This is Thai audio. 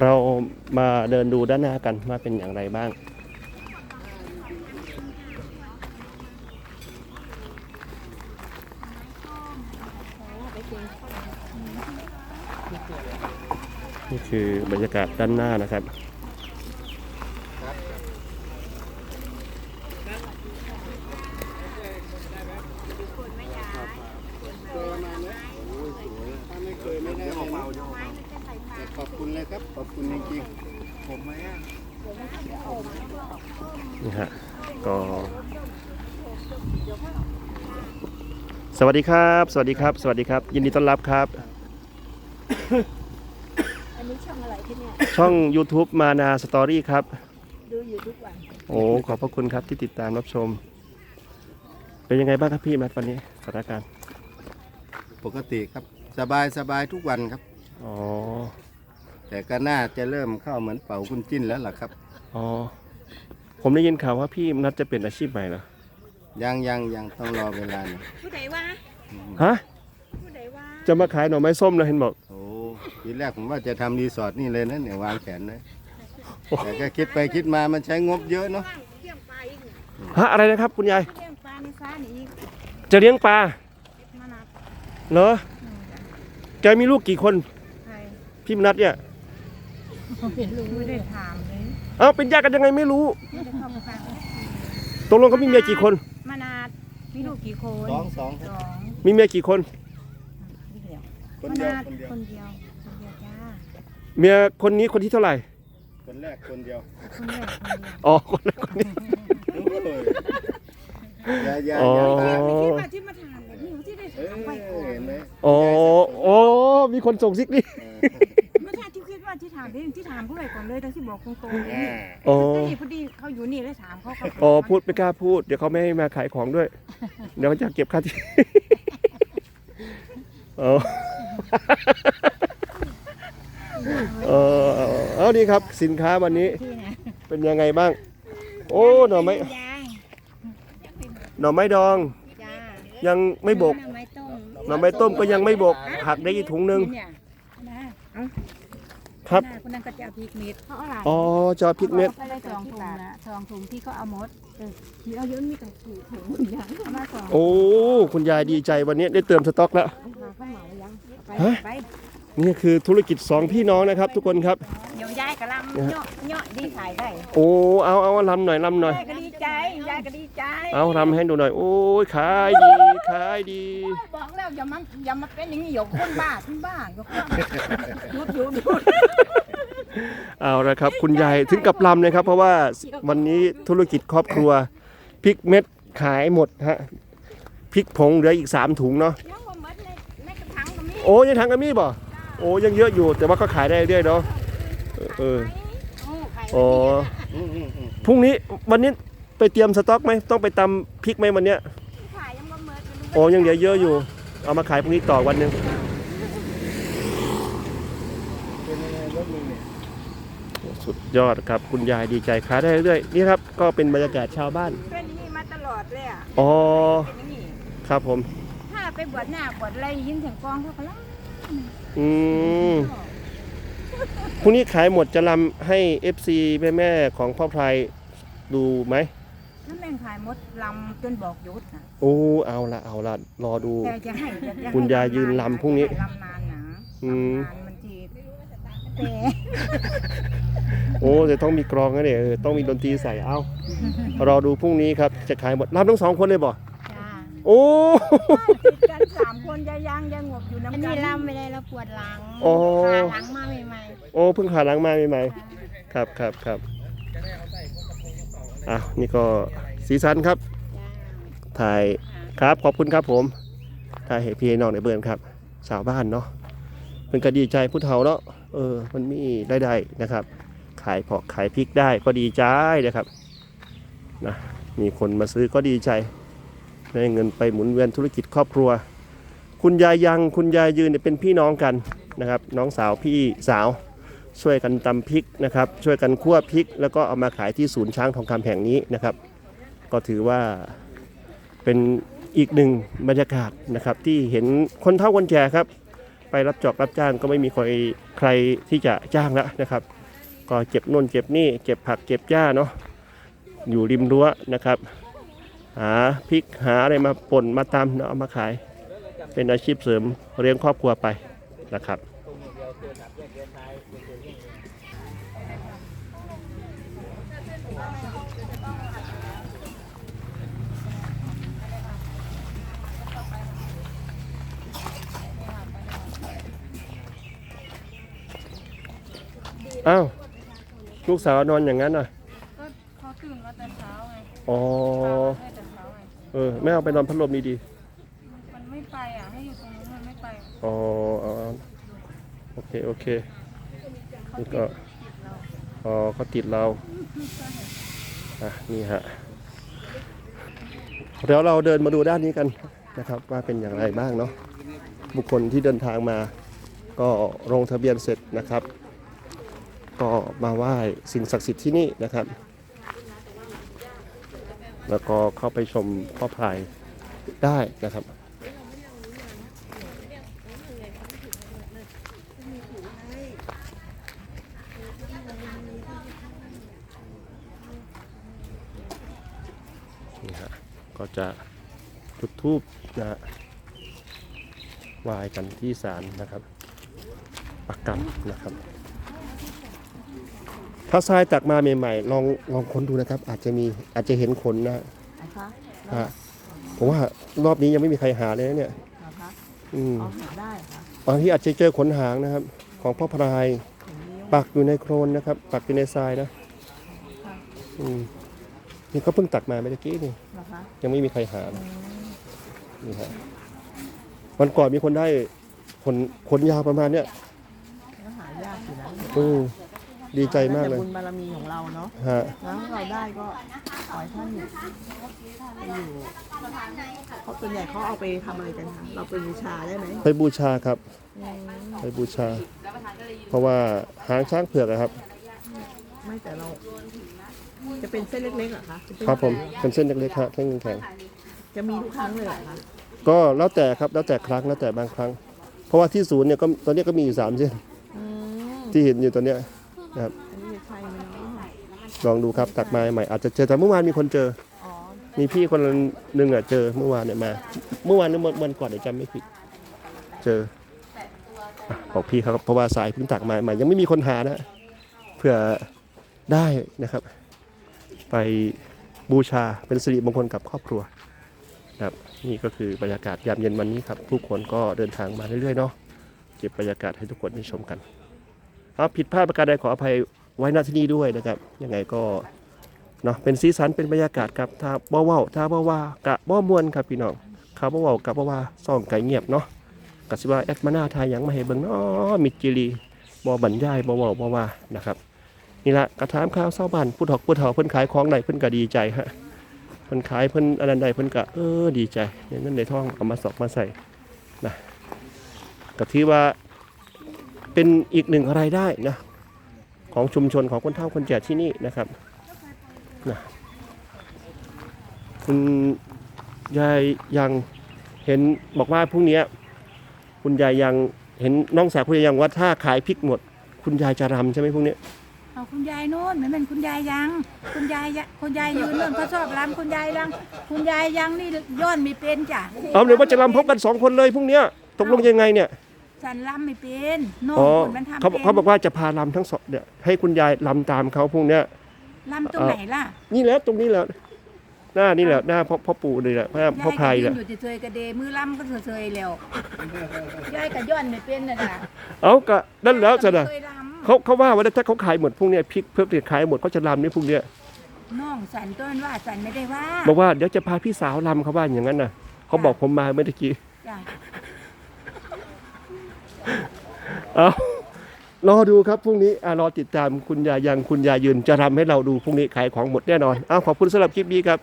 เรามาเดินดูด้านหน้ากันว่าเป็นอย่างไรบ้าง นี่คือบรรยากาศด้านหน้านะครับ ขอบ คุณเลยครับ ขอบคุณจริงๆผมไหมอะนี่ฮะก็สวัสดีครับ สวัสดีครับ สวัสดีครับ ยินดีต้อนรับครับ อันนี้ช่องอะไรที่เนี่ยช่อง YouTube มานาสตอรี่ครับ ดูอยู่ทุกวันโอ้ขอบพระคุณครับที่ติดตามรับชม เป็นยังไงบ้างครับพี่แมทวันนี้สถานการณ์ปกติครับ สบายสบายทุกวันครับ อ๋อ แต่ก็น่าจะเริ่มเข้าเหมือนเป่าคุณจิ้นแล้วล่ะครับ อ๋อ ผมได้ยินข่าวว่าพี่นัดจะเปลี่ยนอาชีพใหม่เหรอ ยังยังยังต้องรอเวลาหน่อยผู้ใดว่าฮะ ผู้ใดว่าจะมาขายหน่อไม้ส้มเลยเห็นบอก โอ้ทีแรกผมว่าจะทำรีสอร์ทนี่เลยนะเนี่ยวางแผนเลยแต่ก็คิดไปคิดมามันใช้งบเยอะเนาะเลี้ยงปลาอีกเนี่ยฮะอะไรนะครับ คุณยายเลี้ยงปลาในฟ้านี่อีกจะเลี้ยงปลา มานับเหรอ แกมีลูกกี่คนใครพี่มนัดเนี่ย ไม่รู้ไม่ได้ถามเลยเอ้าเป็นญาติกันยังไงไม่รู้ไม่ได้เข้ามาฟังตกลงเขามีเมียกี่คน มานาดมีลูกกี่คนสองสองสองมีเมียกี่คนนี่เดียวคนมาเดียวนาดคนเดียวคนเดียวคนเดียวจ้าเมียคนนี้คนที่เท่าไหร่ คนแรกคนเดียวคนแรกคนเดียวอ๋อคนแรกคนนี้ โอ้ยอย่าอย่าอ๋ออ ย่าไม่คิดว่าที่มาถามแบบนี้ที่ได้เอถามไปก่ออนเห็นไหมอ๋อโอ้มีคนส่งซิกนี่ ไม่ใช่ที่คิดว่าที่ถามที่ที่ถาม ผู้ใดก่อนเลยแต่ที่บอกตรงๆเลยอ่านี่อ๋อแต่นี่พอดีเขาอยู่นี่เลยถามเขาเขาอ๋อพูดไม่กล้าพูด เดี๋ยวเขาไม่ให้มาขายของด้วย เดี๋ยวเขาจะเก็บค่าที่อ๋อเออเอาดีครับ สินค้าวันนี้ที่นะเป็นยังไงบ้าง โอ้หน่อไม้ยายหน่อไม้ดอง จ้ายังไม่บก หน่อไม้ต้มหน่อไม้ต้มก็ยังไม่บกหักได้อีกถุงหนึ่งเนี่ยนะ ครับ คนนั้นก็จะเอาพริกเม็ดเขาเอาอะไรอ๋อจอพริกเม็ดไปได้สองถุงนะสองถุงที่เขาเอาหมดเออที่เอาเยอะมีตั้งกี่ถุงอย่างเอามาสองโอ้ คุณยายดีใจวันนี้ได้เติมสต็อกแล้วเอาข้าวเหมายังไปฮะ ไป นี่คือธุรกิจสองพี่น้องนะครับ ทุกคนครับ เดี๋ยวยายกำลังเนาะเนาะดีขายได้โอ้เอาเอาลำหน่อยลำหน่อย ยายก็ดีใจยายก็ดีใจ เอาลำให้ดูหน่อย โอ้ยขายดีขายดี บอกแล้วอย่ามาอย่ามาเป็นอย่างนี้หยกคนบ้าคนบ้าหยกคนหยุดหยุดหยุดเอาละครับ คุณยายถึงกับลำเลยครับ เพราะว่าวันนี้ธุรกิจครอบครัวพริกเม็ดขายหมดฮะพริกผงเหลืออีก 3 ถุงเนาะยังว่าหมดในในกระถางก็มีโอ้ยังทางกันมีบ่โอ้ยังเยอะอยู่ แต่ว่าก็ขายได้เรื่อยๆเนาะเออขายอ๋ออืมอืมอืมพรุ่งนี้วันนี้ไปเตรียมสต็อกไหมต้องไปตำพริกไหมวันเนี้ยขายยังบ่หมดโอ้ยังเหลือเยอะอยู่ เอามาขายพรุ่งนี้ต่อวันหนึ่งเป็นยังไงรถมึงเนี่ยสุดยอดครับคุณยายดีใจขายได้เรื่อยๆนี่ครับก็เป็นบรรยากาศชาวบ้านเป็นอย่างนี้มาตลอดเลยอะอ๋อเป็นอย่างนี้ครับผม ถ้าไปบวชหน้าบวชอะไรยินเสียงกลองเขาก็ร้อง อืมพรุ่งนี้ขายหมดจะลำให้ FC แม่แม่ๆของพ่อไพรดูไหมถ้าแม่งขายมดลำจนบอกหยุดนะโอ้เอาละเอาละรอดู แต่จะให้จะให้คุณยายยืนลำพรุ่งนี้ลำนานนะอืม ลำนานมันทีแต่โอ้จะต้องมีกรองนะเนี่ยเออต้องมีดนตรีใส่เอารอดูพรุ่งนี้ครับจะขายหมดรับทั้งสองคนเลยบ่จ้า โอ้ติดกันสามคนยายยังยังงบอยู่น้ำอันกันี้นลำไม่ได้เราปวดหลังโอ้ ขาหลังมาใหม่โอ้เพิ่งขาหลังมาใหม่ๆครับครับครับอะนี่ก็สีสันครับ ๆจ้าถ่ายครับขอบคุณครับผมถ่ายให้พี่ให้น้องในเบิร์นครับ สาวบ้านเนาะเป็นก็ดีใจผู้เฒ่าเนาะเออมันมีได้ได้นะครับ ขายผักขายพริกได้ก็ดีใจนะครับนะมีคนมาซื้อก็ดีใจ ได้เงินไปหมุนเวียนธุรกิจครอบครัว คุณยายยังคุณยายยืนเนี่ยเป็นพี่น้องกันนะครับ น้องสาวพี่สาวช่วยกันตำพริกนะครับ ช่วยกันคั่วพริก แล้วก็เอามาขายที่ศูนย์ช้างทองคำแห่งนี้นะครับ ก็ถือว่าเป็นอีกหนึ่งบรรยากาศนะครับ ที่เห็นคนเฒ่าคนแก่ครับ ไปรับจอบรับจ้างก็ไม่มีใครใครที่จะจ้างแล้วนะครับ ก็เก็บน่นเก็บนี่เก็บผักเก็บหญ้าเนาะอยู่ริมรั้วนะครับ หาพริกหาอะไรมาป่นมาตำเนาะเอามาขาย เป็นอาชีพเสริมเลี้ยงครอบครัวไปนะครับอ้าวลูกสาวนอนอย่างนั้นอะก็เขาตื่นมาแต่เช้าไงอ๋อให้แต่ เช้าไงเออแม่เอาไปนอนพัดลมดีมันไม่ไปอะ ให้อยู่ตรงนู้นมันไม่ไปๆอ๋ออ๋อโอเคโอเค เขานี่ติดก็ติดเราอ๋อเขาติดเรา อะ นี่ฮะ เดี๋ยวเราเดินมาดูด้านนี้กันนะครับ ว่าเป็นอย่างไรบ้างเนาะ บุคคลที่เดินทางมา ก็ลงทะเบียนเสร็จนะครับ ก็มาไหว้สิ่งศักดิ์สิทธิ์ที่นี่นะครับ แล้วก็เข้าไปชมพ่อพายได้นะครับ นี่ฮะ ก็จะจุดทูบนะฮะวายกันที่ศาลนะครับ ปักกรรมนะครับ ถ้าทรายตักมาใหม่ๆลองลองค้นดูนะครับ อาจจะมีอาจจะเห็นขนนะนะคะฮะผมว่ารอบนี้ยังไม่มีใครหาเลยนะเนี่ย นะคะอืมเอาหาได้ค่ะบางที่อาจจะเจอขนหางนะครับ ของพ่อพรายถึงนิ้วปักอยู่ในโครนนะครับ ปักอยู่ในทรายนะอืมนี่ก็เพิ่งตักมาเมื่อกี้นี่ นะคะยังไม่มีใครหานะนี่ฮะวันก่อนมีคนได้ขนขนยาวประมาณเนี้ยก็หายากอยู่นะอืม ดีใจมากเลยแต่บุญบารมีของเราเนาะฮะ แล้วถ้าเราได้ก็ขอให้ท่านอยู่เขาส่วนใหญ่เขาเอาไปทำอะไรกันคะเราไปบูชาได้ไหมไปบูชาครับ อืมไปบูชา เพราะว่าหางช้างเผือกอะครับ ไม่แต่เรา จะเป็นเส้นเล็กๆเหรอคะจะเป็นครับผมเป็นเส้นเล็กๆครับเส้นแข็งจะมีทุกครั้งเลยเหรอคะๆก็แล้วแต่ครับแล้วแต่ครั้งแล้วแต่บางครั้ง เพราะว่าที่ศูนย์เนี่ยก็ตอนนี้ก็มีอยู่สามเส้นอืมที่เห็นอยู่ตอนเนี้ยนะ ครับอันนี้จะใช่ไหมเนาะลองดูครับตักมาใหม่อาจจะเจอแต่เมื่อวานมีคนเจออ๋อมีพี่คนหนึ่งอะเจอเมื่อวานเนี่ยมา เมื่อวานหรือวันวันก่อนเดี๋ยวจำไม่ผิด เจออะบอกพี่เขาเพราะว่าสายเพิ่งตักมาใหม่ยังไม่มีคนหานะเพื่อได้นะครับ ไปบูชาเป็นสิริมงคลกับครอบครัวนะครับนี่ก็คือบรรยากาศยามเย็นวันนี้ครับทุกคนก็เดินทางมาเรื่อยๆเนาะเก็บบรรยากาศให้ทุกคนได้ชมกัน เอาผิดพลาดประการใดขออภัยไว้ณที่นี้ด้วยนะครับ ยังไงก็เนาะเป็นสีสันเป็นบรรยากาศครับถ้าบ่เว้าถ้าบ่ว่ากะบ่มวนครับพี่น้องเขาบ่เว้ากะบ่ว่าซ่องไก่เงียบเนาะกะสิว่าแอดมาหน้าทายยังมาให้เบิ่งเนาะมิดจิรีบ่บรรยายบ่เว้าบ่ว่านะครับนี่ละกระถามข่าวชาบ้านผู้ถกผู้เฒ่าเพิ่นขายของได้เพิ่นก็ดีใจฮะเพิ่นขายเพิ่นอันนั้นได้เพิ่นก็เออดีใจในเงินในทองเอามาสอกมาใส่นะก็ถือว่า เป็นอีกหนึ่งรายได้นะของชุมชนของคนเฒ่าคนแก่ที่นี่นะครับคุณยายยังเห็นบอกว่าพรุ่งนี้คุณยายยังเห็นน้องสาวคุณยายยังว่าถ้าขายพริกหมด คุณยายจะรำใช่ไหมพรุ่งนี้เอาคุณยายโน่นเหมือนเป็นคุณยายยัง คุณยายยะคุณยายยืนโน่นเขาชอบรำคุณยายยังคุณยายยังนี่ย้อนไม่เป็นจ้ะเอาเดี๋ยวว่าจะรำพบกันสองคนเลยพรุ่งนี้ตกลงยังไงเนี่ย ฉันรำไม่เป็นโน่นอ๋อคุณมันทำเขาเป็นเขาบอกว่าจะพารำทั้งสองเนี่ยให้คุณยายรำตามเขาพรุ่งนี้รำตรงไหนล่ะนี่แหละตรงนี้แหละหน้านี่แหละหน้าพ่อพ่อปู่เลยแหละพ่อพ่อยายพายก็แหยืละนอยู่เฉยๆกระเดมือรำก็เฉยๆแล้วยายก็ย้อนไม่เป็นน่ะจ้ะเอาก็นั่นแล้วจะนะเคยรเขาเขาว่าว่าถ้าเขาขายหมดพรุ่งนี้พริกเพิ่มเติขายหมดเขาจะรำนี่พรุ่งนี้ำน้องสันต้นว่าสันไม่ได้ว่าบอกว่าเดี๋ยวจะพาพี่สาวลำเขาว่าอย่างนั้นนะเขาบอกผมมาเมื่อกี้ จ้ะ เอารอดูครับพรุ่งนี้รอติดตามคุณยายยังคุณยายยืนจะทำให้เราดูพรุ่งนี้ขายของหมดแน่นอนเอาขอบคุณสำหรับคลิปนี้ครับ